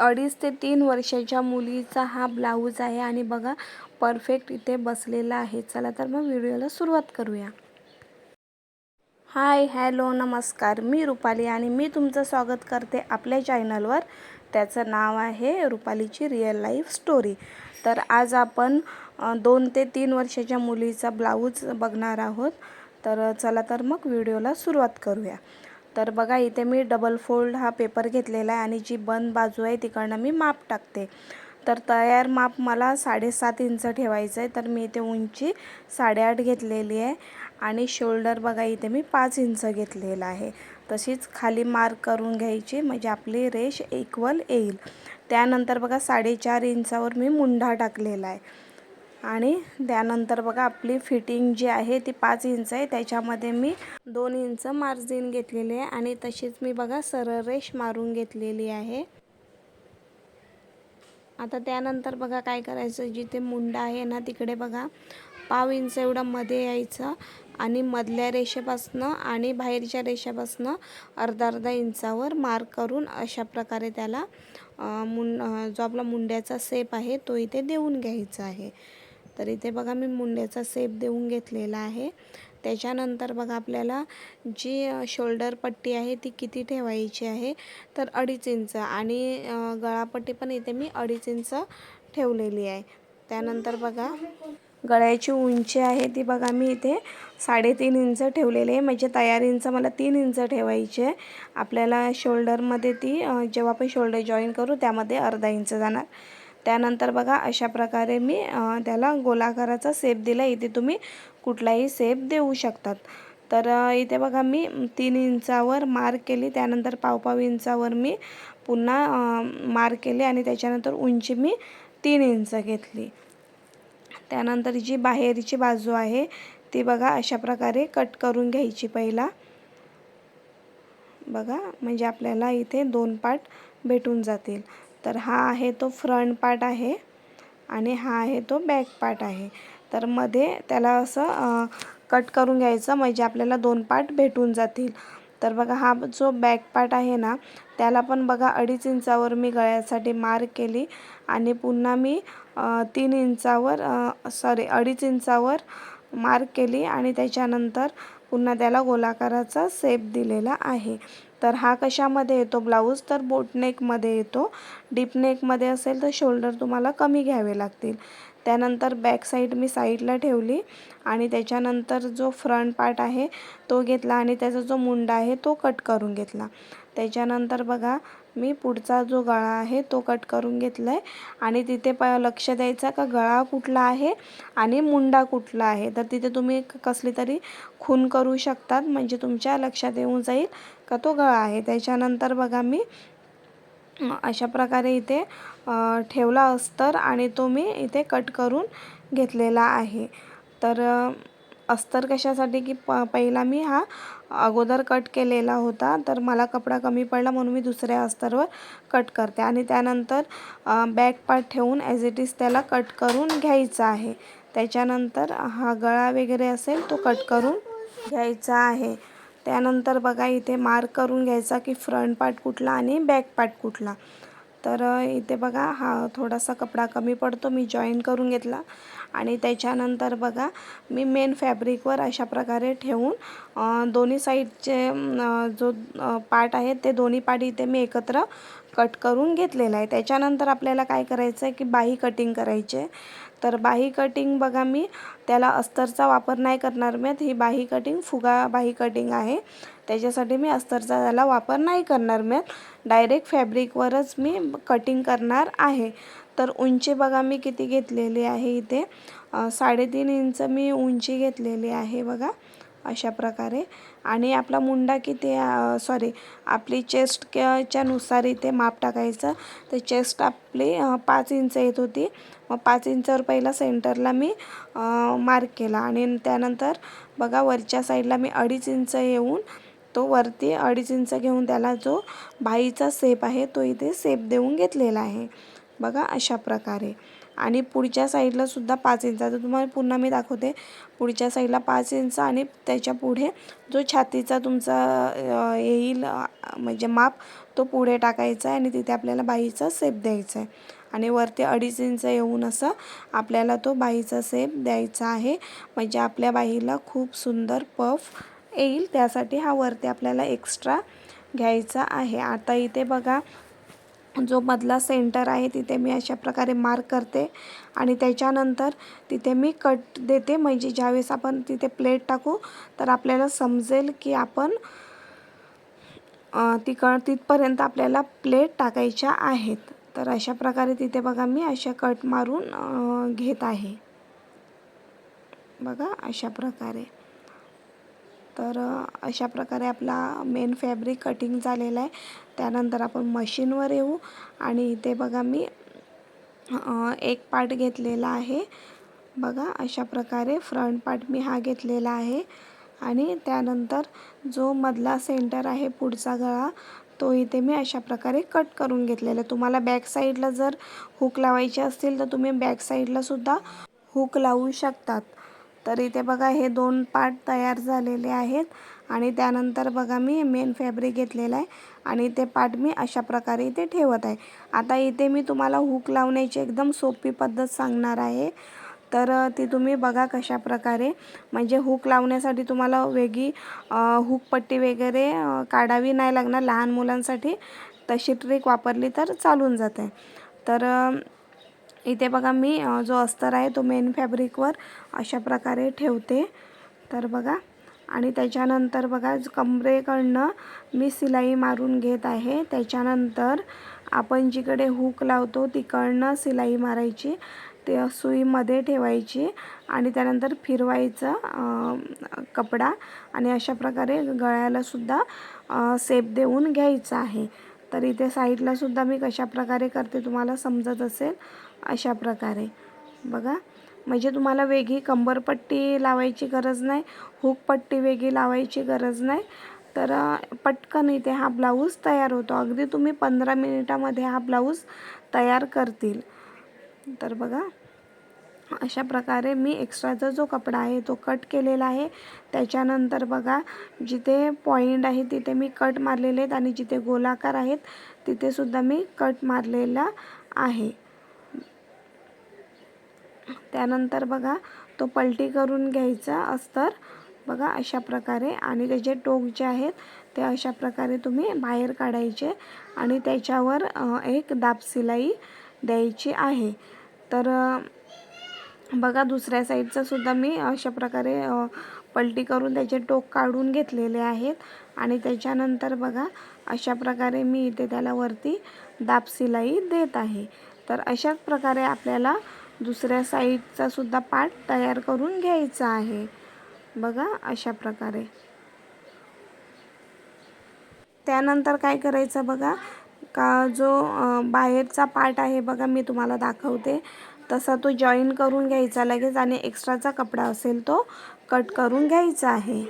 अडीच ते तीन वर्षाच्या मुलीचा हा ब्लाऊज आहे आणि बघा परफेक्ट इथे बसलेला आहे. चला तर मग व्हिडिओला सुरुवात करूया. हाय हॅलो नमस्कार. मी रुपाली आणि मी तुमचं स्वागत करते आपल्या चॅनलवर. त्याचं नाव आहे रुपालीची रिअल लाईफ स्टोरी तर आज आपण दोन ते तीन वर्षाच्या मुलीचा ब्लाऊज बघणार आहोत. तर चला तर मग व्हिडिओला सुरुवात करूया. तर बघा इथे मी डबल फोल्ड हा पेपर घेतलेला आहे आणि जी बंद बाजू आहे तिकडनं मी माप टाकते. तर तयार माप मला साडेसात इंच ठेवायचं आहे तर मी इथे उंची साडेआठ घेतलेली आहे आणि शोल्डर बघा इथे मी पाच इंच घेतलेला आहे. तशीच खाली मार्क करून घ्यायची म्हणजे आपली रेष इक्वल येईल. त्यानंतर बघा साडेचार इंचावर मी मुंढा टाकलेला आहे. आणि त्यानंतर बघा आपली फिटिंग जी आहे ती पाच इंच आहे. त्याच्यामध्ये मी दोन इंच मार्जिन घेतलेली आहे आणि तशीच मी बघा सरळ रेष मारून घेतलेली आहे. आता त्यानंतर बघा काय करायचं जिथे मुंडा आहे ना तिकडे बघा पाव इंच एवढं मध्ये यायचं आणि मधल्या रेषेपासनं आणि बाहेरच्या रेषेपासनं अर्धा अर्धा इंचावर मार्क करून अशा प्रकारे त्याला मुं जो आपला मुंड्याचा सेप आहे तो इथे देऊन घ्यायचा आहे. तर इथे बघा मी मुंड्याचा सेप देऊन घेतलेला आहे. त्याच्यानंतर बघा आपल्याला जी शोल्डर पट्टी आहे ती किती ठेवायची आहे तर अडीच इंच आणि गळापट्टी पण इथे मी अडीच इंच ठेवलेली आहे. त्यानंतर बघा गळ्याची उंची आहे ती बघा मी इथे साडेतीन इंच ठेवलेली आहे. म्हणजे तयार इंच मला तीन इंच ठेवायची आहे. आपल्याला शोल्डरमध्ये ती जेव्हा आपण शोल्डर जॉईन करू त्यामध्ये अर्धा इंच जाणार. त्यानंतर बघा अशा प्रकारे मी त्याला गोलाकाराचा सेप दिला. इथे तुम्ही कुठलाही सेप देऊ शकतात. तर इथे बघा मी तीन इंचावर मार्क केली. त्यानंतर पावपाव इंचावर मी पुन्हा मार्क केले आणि त्याच्यानंतर उंची मी तीन इंच घेतली. त्यानंतर जी बाहेरची बाजू आहे ती बघा अशा प्रकारे कट करून घ्यायची पहिला. बघा म्हणजे आपल्याला इथे दोन पार्ट भेटून जातील. तर हा आहे तो फ्रंट पार्ट आहे आणि हा आहे तो बॅक पार्ट आहे. तर मध्ये त्याला असं कट करून घ्यायचं. म्हणजे आपल्याला दोन पार्ट भेटून जातील. तर बघा हा जो बॅक पार्ट आहे ना त्याला पण बघा अडीच इंचावर मी गळ्यासाठी मार्क केली. आणि पुन्हा मी तीन इंचावर सॉरी अडीच इंचावर मार्क केली. आणि त्याच्यानंतर पुन्हा त्याला गोलाकाराचा सेप दिलेला आहे. तर हा कशामध्ये येतो? ब्लाऊज तर बोटनेकमध्ये येतो. डीप नेकमध्ये असेल तर शोल्डर तुम्हाला कमी घ्यावे लागतील. त्यानंतर बॅक साईड मी साईडला ठेवली आणि त्याच्यानंतर जो फ्रंट पार्ट आहे तो घेतला आणि त्याचा जो मुंडा आहे तो कट करून घेतला. त्याच्यानंतर बघा मी पुढचा जो गळा आहे तो कट करून घेतला आहे आणि तिथे प लक्ष द्यायचं का गळा कुठला आहे आणि मुंडा कुठला आहे. तर तिथे तुम्ही क- कसली तरी खून करू शकतात. म्हणजे तुमच्या लक्षात येऊन जाईल का तो गळा आहे. त्याच्यानंतर बघा मी अशा प्रकारे इथे ठेवला अस्तर आणि तो मी इथे कट करून घेतलेला आहे. तर अस्तर कशासाठी की प पहिला मी हा अगोदर कट केलेला होता तर मला कपडा कमी पडला म्हणून मी दुसऱ्या अस्तरवर कट करते. आणि त्यानंतर बॅक पार्ट ठेवून ॲज इट इज त्याला कट करून घ्यायचा आहे. त्याच्यानंतर हा गळा वगैरे असेल तो कट करून घ्यायचा आहे. त्यानंतर बघा इथे मार्क करून घ्यायचा की फ्रंट पार्ट कुठला आणि बॅक पार्ट कुठला. तर इथे बघा हा थोडासा कपडा कमी पडतो मी जॉईन करून घेतला. आणि त्याच्यानंतर बघा मी मेन फॅब्रिकवर अशा प्रकारे ठेवून दोन्ही साईडचे जो पार्ट आहे ते दोन्ही पार्ट इथे मी एकत्र कट करून घेतलेला आहे. त्याच्यानंतर आपल्याला काय करायचं आहे की बाही कटिंग करायची. आहे तर बाही कटिंग बघा मी त्याला अस्तरचा वापर नाही करणार मी. ही बाही कटिंग फुगा बाही कटिंग आहे. त्याच्यासाठी मी अस्तरचा त्याला वापर नाही करणार मी. डायरेक्ट फॅब्रिकवरच मी कटिंग करणार आहे. तर उंची बघा मी किती घेतलेली आहे इथे. साडेतीन इंच मी उंची घेतलेली आहे बघा अशा प्रकारे. आणि आपला मुंडा किती सॉरी आपली चेस्ट च्या इथे माप टाकायचं. तर चेस्ट आपली पाच इंच येत होती. मग पाच इंचावर पहिला सेंटरला मी मार्क केला. आणि त्यानंतर बघा वरच्या साईडला मी अडीच इंच येऊन तो वरती अडीच इंच घेऊन त्याला जो बाईचा सेप आहे तो इथे सेप देऊन घेतलेला आहे. बघा अशा प्रकारे. आणि पुढच्या साईडला सुद्धा पाच इंच. आता तुम्हाला पुन्हा मी दाखवते. पुढच्या साईडला पाच इंच आणि त्याच्या पुढे जो छातीचा तुमचा येईल म्हणजे माप तो पुढे टाकायचा आहे आणि तिथे आपल्याला बाईचा सेप द्यायचा आहे. आणि वरती अडीच इंच येऊन असं आपल्याला तो बाईचा सेप द्यायचा आहे. म्हणजे आपल्या बाईला खूप सुंदर पफ येईल. त्यासाठी हा वरती आपल्याला एक्स्ट्रा घ्यायचा आहे. आता इथे बघा जो मधला सेंटर आहे तिथे मी अशा प्रकारे मार्क करते आणि त्याच्यानंतर तिथे मी कट देते. म्हणजे ज्यावेळेस आपण तिथे प्लेट टाकू तर आपल्याला समजेल की आपण तिक तिथपर्यंत आपल्याला प्लेट टाकायच्या आहेत. तर अशा प्रकारे तिथे बघा मी अशा कट मारून घेत आहे. बघा अशा प्रकारे. तर अशा प्रकारे आपला मेन फॅब्रिक कटिंग झालेला आहे. त्यानंतर आपण मशीनवर येऊ आणि इथे बघा मी एक पार्ट घेतलेला आहे. बघा अशा प्रकारे फ्रंट पार्ट मी हा घेतलेला आहे. आणि त्यानंतर जो मधला सेंटर आहे पुढचा गळा तो इथे मी अशा प्रकारे कट करून घेतलेला आहे. तुम्हाला बॅक साईडला जर हुक लावायचे असतील तर तुम्ही बॅक साईडलासुद्धा हुक लावू शकतात. तर इथे बघा हे दोन पार्ट तयार झालेले आहेत. आणि त्यानंतर बघा मी मेन फॅब्रिक घेतलेला आहे. आणि ते पाट मी अशा प्रकारे इथे ठेवत आहे. आता इथे मी तुम्हाला हुक लावण्याची एकदम सोपी पद्धत सांगणार आहे. तर ती तुम्ही बघा कशा प्रकारे. म्हणजे हुक लावण्यासाठी तुम्हाला वेगळी हुकपट्टी हुक पट्टी वगैरे काढावी नाही लागणार. लहान मुलांसाठी तशी ट्रिक वापरली तर चालून जाते. तर इथे बघा मी जो अस्तर आहे तो मेन फॅब्रिकवर अशा प्रकारे ठेवते. तर बघा. आणि त्याच्यानंतर बघा ज- कमरेकडनं मी सिलाई मारून घेत आहे. त्याच्यानंतर आपण जिकडे हुक लावतो तिकडनं सिलाई मारायची ते सुईमध्ये ठेवायची आणि त्यानंतर फिरवायचं कपडा आणि अशा प्रकारे गळ्यालासुद्धा सेप देऊन घ्यायचा आहे. तर इथे साईडलासुद्धा मी कशा प्रकारे करते तुम्हाला समजत असेल? अशा प्रकारे. बघा. म्हणजे तुम्हाला वेगळी कंबरपट्टी लावायची गरज नाही हुकपट्टी वेगळी लावायची गरज नाही. तर पटकन इथे हा ब्लाऊज तयार होतो. अगदी तुम्ही पंधरा मिनिटामध्ये हा ब्लाऊज तयार करतील. तर बघा अशा प्रकारे मी एक्स्ट्राचा जो कपडा आहे तो कट केलेला आहे. त्याच्यानंतर बघा जिथे पॉईंट आहे तिथे मी कट मारलेले आहेत आणि जिथे गोलाकार आहेत तिथेसुद्धा मी कट मारलेला आहे. त्यानंतर बघा तो पलटी करून घ्यायचा अस्तर. बघा अशा प्रकारे. आणि त्याचे टोक जे आहेत ते अशा प्रकारे तुम्ही बाहेर काढायचे आणि त्याच्यावर एक दाब सिलाई द्यायची आहे. तर बघा दुसऱ्या साईडचं सुद्धा मी अशा प्रकारे पलटी करून त्याचे टोक काढून घेतलेले आहेत. आणि त्याच्यानंतर बघा अशा प्रकारे मी इथे त्याला वरती दाब सिलाई देत आहे. तर अशाच प्रकारे आपल्याला दुसऱ्या साईडचा सुद्धा पार्ट तयार करून घ्यायचा आहे. बघा अशा प्रकारे. त्यानंतर काय करायचं बघा का जो बाहेरचा पार्ट आहे बघा मी तुम्हाला दाखवते. तसा तो जॉईन करून घ्यायचा लगेच आणि एक्स्ट्राचा कपडा असेल तो कट करून घ्यायचा आहे.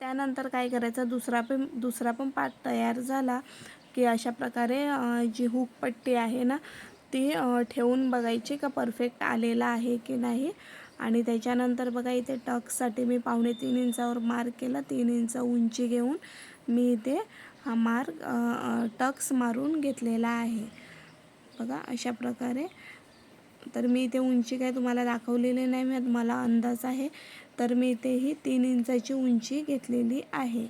त्यानंतर काय करायचं दुसरा पण दुसरा पण पार्ट तयार झाला की अशा प्रकारे जी हुक पट्टी आहे ना ती ठेवून बघायची का परफेक्ट आलेला आहे की नाही. आणि त्याच्यानंतर बघा इथे टक्ससाठी मी पावणे तीन इंचावर मार्क केला तीन इंच उंची घेऊन मी इथे हा मार्क टक्स मारून घेतलेला आहे. बघा अशा प्रकारे. तर मी इथे उंची काय तुम्हाला दाखवलेली नाही मी मला अंदाज आहे. तर मी इथेही तीन इंचाची उंची घेतलेली आहे.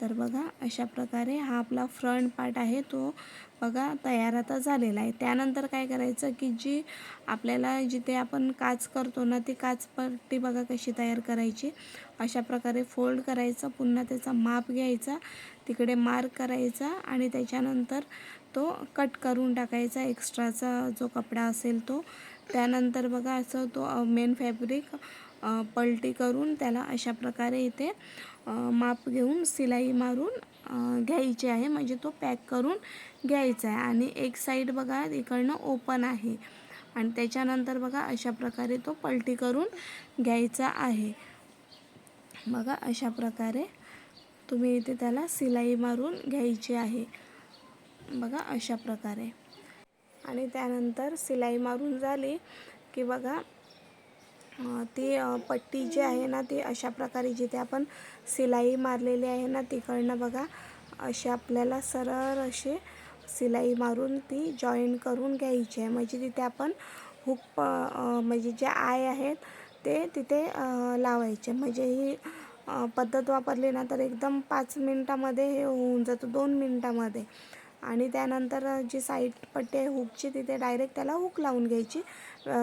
तर बघा अशा प्रकारे हा आपला फ्रंट पार्ट आहे तो बघा तयार आता झालेला आहे. त्यानंतर काय करायचं की जी आपल्याला जिथे आपण काच करतो ना ती काचपट्टी बघा कशी तयार करायची. अशा प्रकारे फोल्ड करायचं पुन्हा त्याचा माप घ्यायचा तिकडे मार्क करायचा आणि त्याच्यानंतर तो कट करून टाकायचा. एक्स्ट्राचा जो कपडा असेल तो. त्यानंतर बघा असं तो मेन फॅब्रिक पलटी करून त्याला अशा प्रकारे इथे माप घेऊन सिलाई मारून घ्यायची आहे. म्हणजे तो पॅक करून घ्यायचा आहे. आणि एक साईड बघा इकडनं ओपन आहे. आणि त्याच्यानंतर बघा अशा प्रकारे तो पलटी करून घ्यायचा आहे. बघा अशा प्रकारे तुम्ही इथे त्याला सिलाई मारून घ्यायची आहे. बघा अशा प्रकारे. आणि त्यानंतर सिलाई मारून झाली की बघा ती पट्टी जी आहे ना ती अशा प्रकारे जिथे आपण सिलाई मारलेली आहे ना तिकडनं बघा अशी आपल्याला सरळ अशी सिलाई मारून ती जॉईन करून घ्यायची आहे. म्हणजे तिथे आपण हुक प म्हणजे जे आय आहेत ते तिथे लावायचे. म्हणजे ही पद्धत वापरली ना तर एकदम पाच मिनटामध्ये हे होऊन जातं दोन मिनटामध्ये. आणि त्यानंतर जी साईड पट्टी आहे हुकची तिथे डायरेक्ट त्याला हुक लावून घ्यायची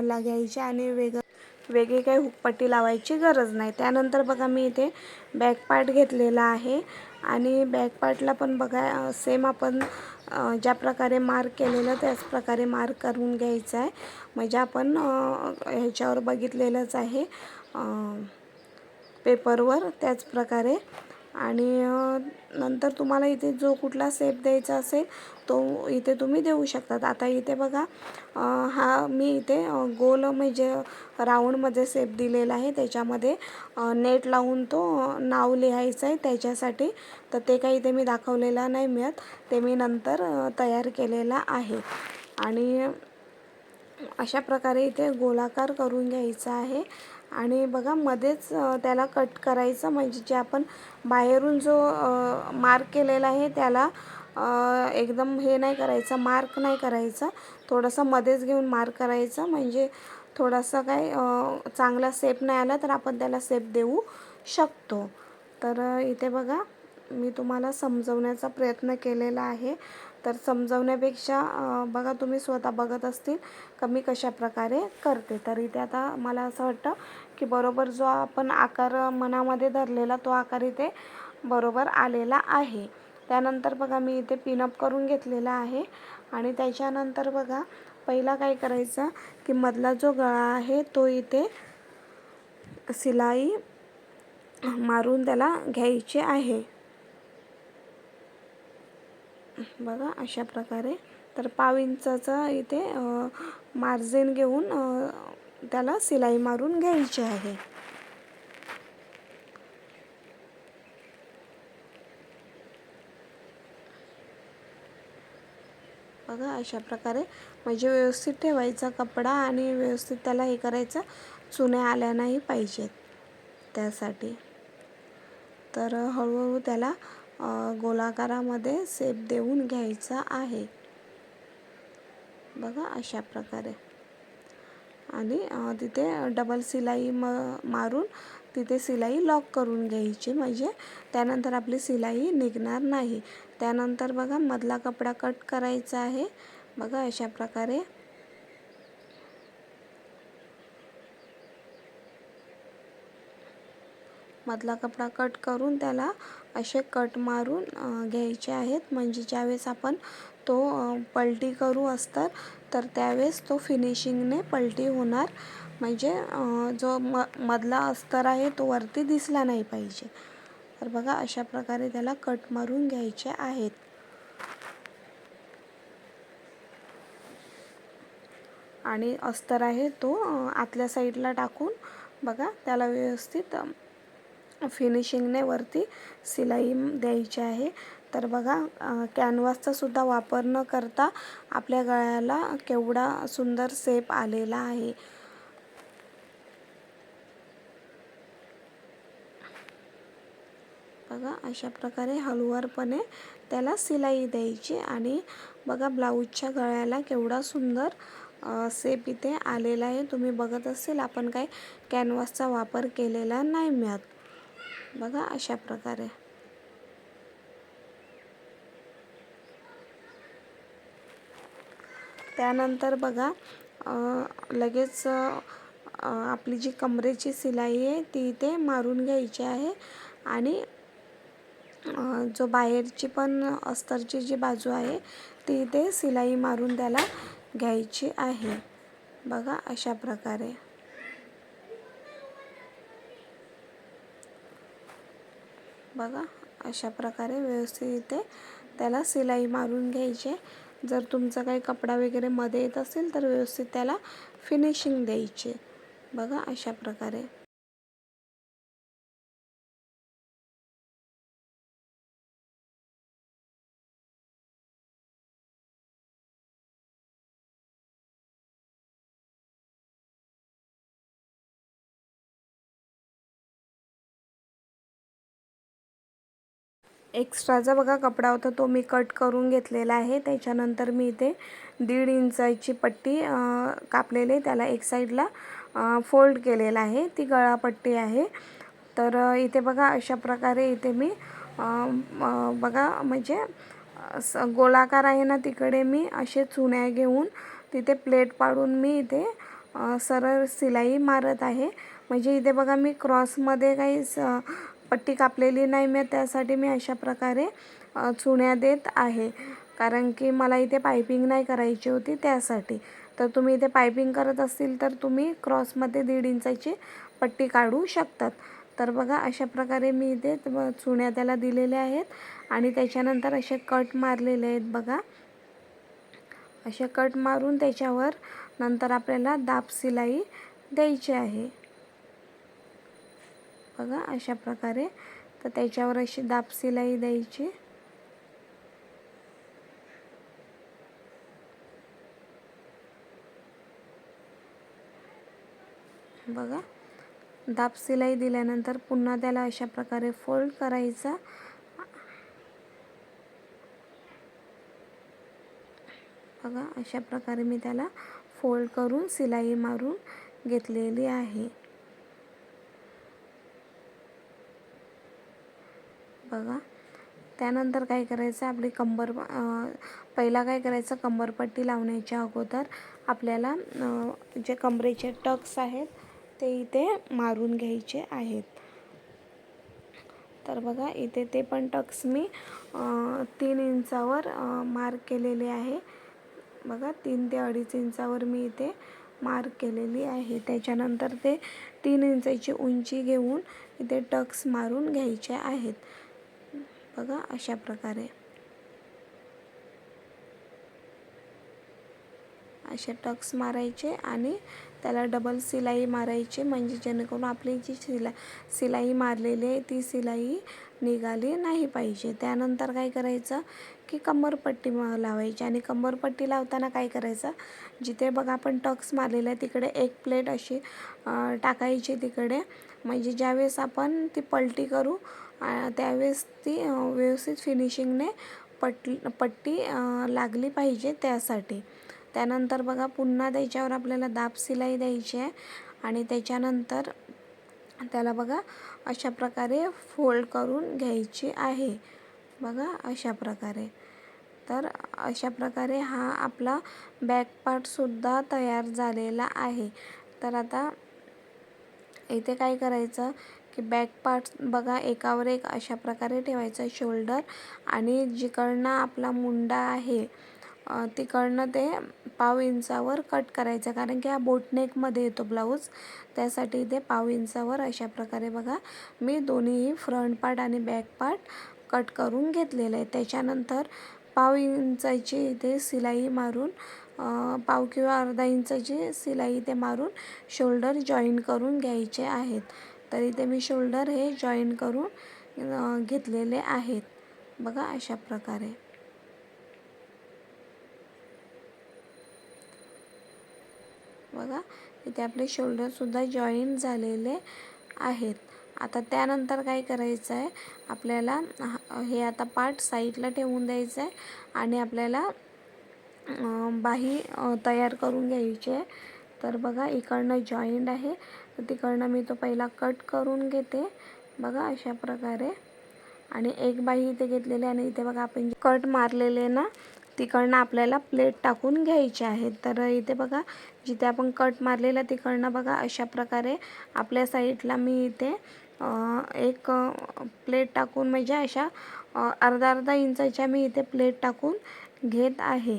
लागायची आणि वेगळं वेगळी काही हुकपट्टी लावायची गरज नाही. त्यानंतर बघा मी इथे बॅक पार्ट घेतलेला आहे. आणि बॅक पार्टला पण बघा सेम आपण ज्या प्रकारे मार्क केलेलं त्याच प्रकारे मार्क करून घ्यायचं आहे. म्हणजे आपण ह्याच्यावर बघितलेलंच आहे पेपरवर त्याच प्रकारे आणि नंतर तुम्हाला इथे जो कुठला सेप द्यायचा असेल तो इथे तुम्ही देऊ शकतात. आता इथे बघा हा मी इथे गोल म्हणजे राऊंडमध्ये सेप दिलेला आहे. त्याच्यामध्ये नेट लावून तो नाव लिहायचं आहे त्याच्यासाठी. तर ते काही इथे मी दाखवलेला नाही मिळत. ते मी नंतर तयार केलेला आहे. आणि अशा प्रकारे इथे गोलाकार करून घ्यायचा आहे. आणि बघा मध्येच त्याला कट करायचं म्हणजे जे आपण बाहेरून जो मार्क केलेला आहे त्याला एकदम हे नाही करायचं मार्क नाही करायचं. थोडंसं मध्येच घेऊन मार्क करायचं. म्हणजे थोडासा काय चांगला सेप नाही आला तर आपण त्याला सेप देऊ शकतो. तर इथे बघा मी तुम्हाला समजवण्याचा प्रयत्न केलेला आहे. तर समजवण्यापेक्षा बघा तुम्ही स्वतः बघत असतील का मी कशा प्रकारे करते. तर इथे आता मला असं वाटतं की बरोबर जो आपण आकार मनामध्ये धरलेला तो आकार इथे बरोबर आलेला आहे. त्यानंतर बघा मी इथे पिनअप करून घेतलेला आहे. आणि त्याच्यानंतर बघा पहिला काय करायचं की मधला जो गळा आहे तो इथे सिलाई मारून त्याला घ्यायचे आहे. बघा अशा प्रकारे. तर पाव इंचाचा इथे मार्जिन घेऊन त्याला सिलाई मारून घ्यायची आहे. बघा अशा प्रकारे. म्हणजे व्यवस्थित ठेवायचा कपडा आणि व्यवस्थित त्याला हे करायचं. चुन्या आल्या नाही पाहिजेत त्यासाठी. तर हळूहळू त्याला गोलाकारामध्ये सेप देऊन घ्यायचा आहे. बघा अशा प्रकारे. आणि तिथे डबल सिलाई म मारून तिथे सिलाई लॉक करून घ्यायची. म्हणजे त्यानंतर आपली सिलाई निघणार नाही. त्यानंतर बघा मधला कपडा कट करायचा आहे. बघा अशा प्रकारे. मधला कपडा कट करून त्याला असे कट मारून घ्यायचे आहेत. म्हणजे ज्यावेळेस आपण तो पलटी करू असतात तर त्यावेळेस तो फिनिशिंगने पलटी होणार. म्हणजे जो म मधला अस्तर आहे तो वरती दिसला नाही पाहिजे. तर बघा अशा प्रकारे त्याला कट मारून घ्यायचे आहेत. आणि अस्तर आहे तो आतल्या साईडला टाकून बघा त्याला व्यवस्थित फिनिशिंगने वरती सिलाई द्यायची आहे. तर बघा कॅनव्हासचा सुद्धा वापर न करता आपल्या गळ्याला केवढा सुंदर सेप आलेला आहे. बघा अशा प्रकारे हळूवारपणे त्याला सिलाई द्यायची आणि बघा ब्लाऊजच्या गळ्याला केवढा सुंदर सेप इथे आलेला आहे. तुम्ही बघत असेल आपण काय कॅनव्हासचा वापर केलेला नाही मिळत. बघा अशा प्रकारे. त्यानंतर बघा लगेच आपली जी कमरेची सिलाई आहे ती इथे मारून घ्यायची आहे आणि जो बाहेरची पण अस्तरची जी बाजू आहे ती इथे सिलाई मारून त्याला घ्यायची आहे. बघा अशा प्रकारे. बघा अशा प्रकारे व्यवस्थित इथे त्याला सिलाई मारून घ्यायचे जर तुमचा काही कपडा वगैरे मध्ये येत असेल तर व्यवस्थित त्याला फिनिशिंग द्यायचे बघा अशा प्रकारे. एक्स्ट्राचा बघा कपडा होता तो मी कट करून घेतलेला आहे. त्याच्यानंतर मी इथे दीड इंचाची पट्टी कापलेली त्याला एक साईडला फोल्ड केलेला आहे. ती गळापट्टी आहे. तर इथे बघा अशा प्रकारे इथे मी बघा म्हणजे गोलाकार आहे ना तिकडे मी असे चुन्या घेऊन तिथे प्लेट पाडून मी इथे सरळ सिलाई मारत आहे. म्हणजे इथे बघा मी क्रॉसमध्ये काही पट्टी कापलेली नाही मी त्यासाठी मी अशा प्रकारे चुण्या देत आहे. कारण की मला इथे पायपिंग नाही करायची होती त्यासाठी. तर तुम्ही इथे पायपिंग करत असतील तर तुम्ही क्रॉसमध्ये दीड इंचाची पट्टी काढू शकतात. तर बघा अशा प्रकारे मी इथे चुण्या त्याला दिलेल्या आहेत. आणि त्याच्यानंतर असे कट मारलेले आहेत बघा. असे कट मारून त्याच्यावर नंतर आपल्याला दाब सिलाई द्यायची आहे. बघा अशा प्रकारे. तर त्याच्यावर अशी दाब सिलाई द्यायची. बघा दाब सिलाई दिल्यानंतर पुन्हा त्याला अशा प्रकारे फोल्ड करायचा. बघा अशा प्रकारे मी त्याला फोल्ड करून सिलाई मारून घेतलेली आहे. बघा. त्यानंतर काय करायचं? आपली कंबर पहिला काय करायचं? कंबरपट्टी लावण्याच्या अगोदर आपल्याला जे कमरेचे टक्स आहेत ते इथे मारून घ्यायचे आहेत. तर बघा इथे ते पण टक्स मी तीन इंचावर मार्क केलेले आहे. बघा तीन ते अडीच इंचावर मी इथे मार्क केलेली आहे. त्याच्यानंतर ते तीन इंचाची उंची घेऊन इथे टक्स मारून घ्यायचे आहेत. बघा अशा प्रकारे. असे टक्स मारायचे आणि त्याला डबल सिलाई मारायची. म्हणजे जेणेकरून आपली जी सिला सिलाई मारलेली आहे ती सिलाई निघाली नाही पाहिजे. त्यानंतर काय करायचं की कंबरपट्टी लावायची आणि कंबरपट्टी लावताना काय करायचं जिथे बघा आपण टक्स मारलेले आहे तिकडे एक प्लेट अशी टाकायची तिकडे. म्हणजे ज्यावेळेस आपण ती पलटी करू त्यावेळेस ती व्यवस्थित फिनिशिंगने पट पट्टी लागली पाहिजे त्यासाठी. त्यानंतर बघा पुन्हा त्याच्यावर आपल्याला दाब सिलाई द्यायची आहे. आणि त्याच्यानंतर त्याला बघा अशा प्रकारे फोल्ड करून घ्यायची आहे. बघा अशा प्रकारे. तर अशा प्रकारे हा आपला बॅक पार्टसुद्धा तयार झालेला आहे. तर आता इथे काय करायचं? की बॅक पार्ट्स बघा एकावर एक अशा प्रकारे ठेवायचं शोल्डर आणि जिकडनं आपला मुंडा आहे तिकडनं ते पाव इंचावर कट करायचं. कारण की हा बोटनेकमध्ये येतो ब्लाऊज त्यासाठी ते पाव इंचावर अशा प्रकारे बघा मी दोन्हीही फ्रंट पार्ट आणि बॅक पार्ट कट करून घेतलेलं आहे. त्याच्यानंतर पाव इंचाची इथे सिलाई मारून पाव किंवा अर्धा इंचाची सिलाई इथे मारून शोल्डर जॉईन करून घ्यायचे आहेत. तर इथे मी शोल्डर हे जॉईन करून घेतलेले आहेत. बघा अशा प्रकारे. बघा इथे आपले शोल्डरसुद्धा जॉईन झालेले आहेत. आता त्यानंतर काय करायचं आहे आपल्याला हे आता पार्ट साईडला ठेवून द्यायचं आहे आणि आपल्याला बाही तयार करून घ्यायची. आहे तर बघा इकडनं जॉईंट आहे. तर तिकडनं मी तो पहिला कट करून घेते. बघा अशा प्रकारे. आणि एक बाई इथे घेतलेली आणि इथे बघा आपण कट मारलेले ना तिकडनं आपल्याला प्लेट टाकून घ्यायचे आहेत तर इथे बघा जिथे आपण कट मारलेला तिकडनं बघा अशा प्रकारे आपल्या साईडला मी इथे एक प्लेट टाकून म्हणजे अशा अर्धा अर्धा इंचाच्या मी इथे प्लेट टाकून घेत आहे.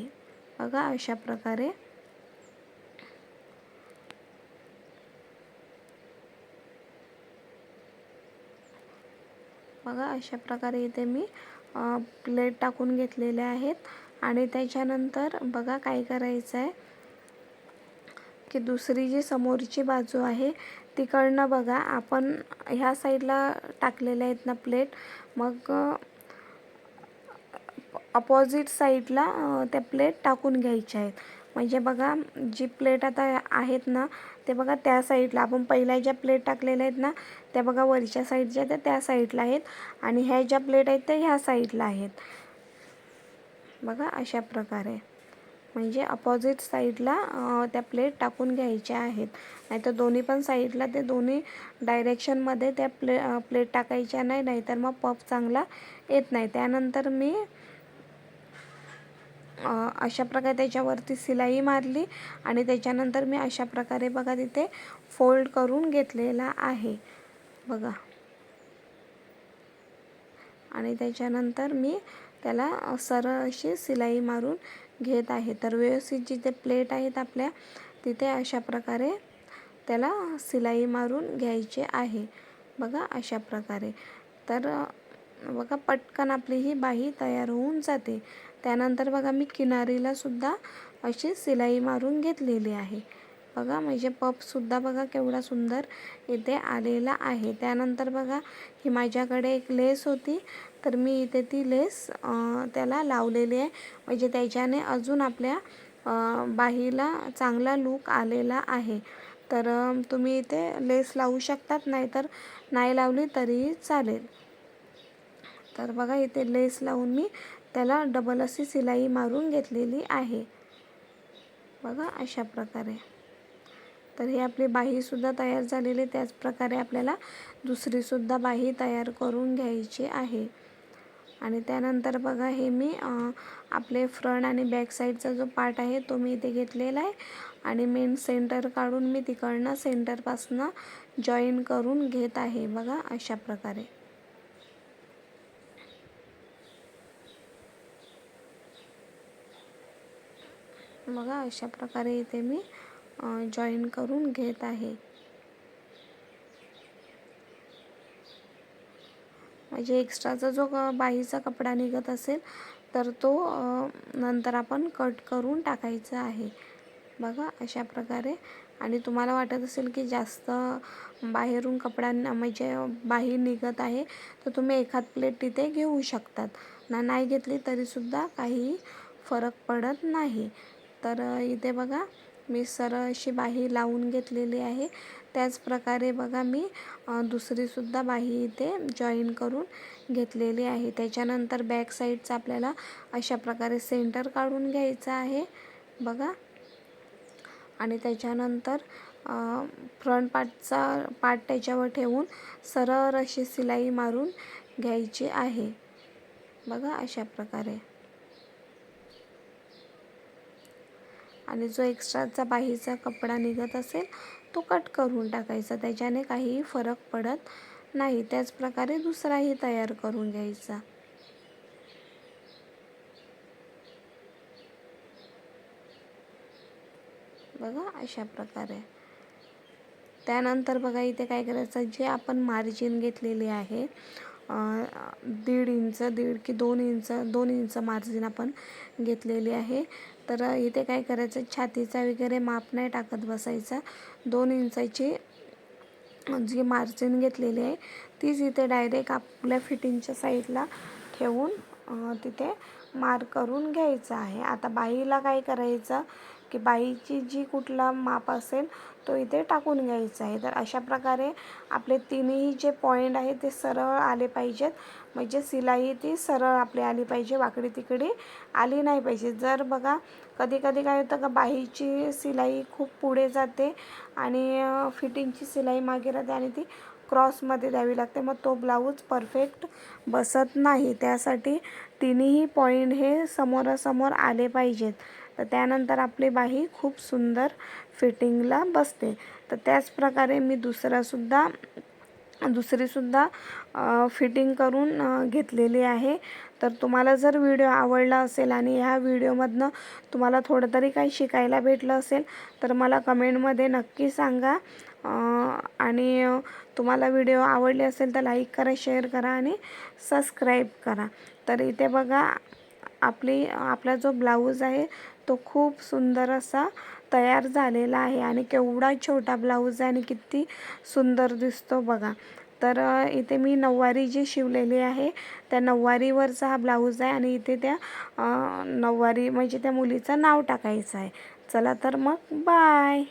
बघा अशा प्रकारे. बघा अशा प्रकारे इथे मी प्लेट टाकून घेतलेले आहेत. आणि त्याच्यानंतर बघा काय करायचं आहे की दुसरी जी समोरची बाजू आहे तिकडनं बघा आपण ह्या साईडला टाकलेल्या आहेत ना प्लेट मग अपोजिट साईडला त्या प्लेट टाकून घ्यायच्या आहेत. म्हणजे बघा जी प्लेट आता आहेत ना ते बघा त्या साईडला. आपण पहिल्या ज्या प्लेट टाकलेल्या आहेत ना त्या बघा वरच्या साईडच्या त्या त्या साईडला आहेत. आणि ह्या ज्या प्लेट आहेत त्या ह्या साईडला आहेत. बघा अशा प्रकारे. म्हणजे अपोजिट साईडला त्या प्लेट टाकून घ्यायच्या आहेत. नाहीतर दोन्ही पण साईडला ते दोन्ही डायरेक्शनमध्ये त्या प्ले प्लेट टाकायच्या नाही नाहीतर मग पफ चांगला येत नाही. त्यानंतर मी अशा प्रकारे त्याच्यावरती सिलाई मारली आणि त्याच्यानंतर मी अशा प्रकारे बघा तिथे फोल्ड करून घेतलेला आहे. बघा. आणि त्याच्यानंतर मी त्याला सरळ अशी सिलाई मारून घेत आहे. तर व्यवस्थित जिथे प्लेट आहेत आपल्या तिथे अशा प्रकारे त्याला सिलाई मारून घ्यायचे आहे. बघा अशा प्रकारे. तर बघा पटकन आपली ही बाही तयार होऊन जाते. त्यानंतर बघा मी किनारीला सुद्धा अशी सिलाई मारून घेतलेली आहे. बघा म्हणजे पपसुद्धा बघा केवढा सुंदर इथे आलेला आहे. त्यानंतर बघा ही माझ्याकडे एक लेस होती. तर मी इथे ती लेस त्याला लावलेली आहे. म्हणजे त्याच्याने अजून आपल्या बाहीला चांगला लूक आलेला आहे. तर तुम्ही इथे लेस लावू शकतात नाहीतर नाही लावली तरीही चालेल. तर बघा इथे लेस लावून मी त्याला डबल अशी सिलाई मारून घेतलेली आहे. बघा अशा प्रकारे. तर ही आपली बाहीसुद्धा तयार झालेली त्याचप्रकारे आपल्याला दुसरीसुद्धा बाही तयार करून घ्यायची आहे. आणि त्यानंतर बघा हे मी आपले फ्रंट आणि बॅक साईडचा जो पार्ट आहे तो मी इथे घेतलेला आहे. आणि मेन सेंटर काढून मी तिकडनं सेंटरपासनं जॉईन करून घेत आहे. बघा अशा प्रकारे. बघा अशा प्रकारे इथे मी जॉईन करून घेत आहे. म्हणजे एक्स्ट्राचा जो बाहीचा कपडा निघत असेल तर तो नंतर आपण कट करून टाकायचा आहे. बघा अशा प्रकारे. आणि तुम्हाला वाटत असेल की जास्त बाहेरून कपडा म्हणजे बाहेर निघत आहे तर तुम्ही एखाद प्लेट तिथे घेऊ शकतात. ना नाही घेतली तरीसुद्धा काही फरक पडत नाही. तर इथे बघा मी सरळ अशी बाही लावून घेतलेली आहे. त्याचप्रकारे बघा मी दुसरीसुद्धा बाही इथे जॉईन करून घेतलेली आहे. त्याच्यानंतर बॅक साईडचा आपल्याला अशा प्रकारे सेंटर काढून घ्यायचं आहे. बघा. आणि त्याच्यानंतर फ्रंट पार्टचा पार्ट त्याच्यावर ठेवून सरळ अशी सिलाई मारून घ्यायची आहे. बघा अशा प्रकारे. आणि जो एक्स्ट्राचा बाहीचा कपडा निघत असेल तो कट करून टाकायचा. त्याच्याने काहीही फरक पडत नाही. त्याचप्रकारे दुसराही तयार करून घ्यायचा. बघा अशा प्रकारे. त्यानंतर बघा इथे काय करायचं? जे आपण मार्जिन घेतलेली आहे दीड इंच दीड की दोन इंच दोन इंच मार्जिन आपण घेतलेली आहे. तर इथे काय करायचं? छातीचा वगैरे माप नाही टाकत बसायचा. दोन इंचाची जी मार्जिन घेतलेली आहे तीच इथे डायरेक्ट आपल्या फिटिंगच्या साईडला ठेवून तिथे मार्क करून घ्यायचं आहे. आता बाईला काय करायचं? की बाईची जी कुठला माप असेल तो इथे टाकून घ्यायचा आहे. तर अशा प्रकारे आपले तिन्ही जे पॉईंट आहे ते सरळ आले पाहिजेत. म्हणजे सिलाई ती सरळ आपली आली पाहिजे वाकडी तिकडी आली नाही पाहिजे. जर बघा कधी कधी काय होतं का बाहीची सिलाई खूप पुढे जाते आणि फिटिंगची सिलाई मागे राहते आणि ती क्रॉसमध्ये द्यावी लागते. मग तो ब्लाऊज परफेक्ट बसत नाही. त्यासाठी तिन्ही पॉईंट हे समोरासमोर आले पाहिजेत. तर त्यानंतर आपली बाही खूप सुंदर फिटिंगला बसते. तर त्याचप्रकारे मी दुसरासुद्धा दुसरीसुद्धा फिटिंग करून घेतलेली आहे. तर तुम्हाला जर व्हिडिओ आवडला असेल आणि ह्या व्हिडिओमधनं तुम्हाला थोडं तरी काही शिकायला भेटलं असेल तर मला कमेंटमध्ये नक्की सांगा. आणि तुम्हाला व्हिडिओ आवडले असेल तर लाईक करा शेअर करा आणि सबस्क्राईब करा. तर इथे बघा आपली आपला जो ब्लाऊज आहे तो खूप सुंदर असा तयार झालेला आहे आणि केवढा छोटा ब्लाऊज आहे आणि किती सुंदर दिसतो बघा. तर इथे मी नऊवारी जी शिवलेली आहे त्या नऊवारीवरचा हा ब्लाऊज आहे आणि इथे त्या नऊवारी म्हणजे त्या मुलीचं नाव टाकायचं आहे. चला तर मग बाय!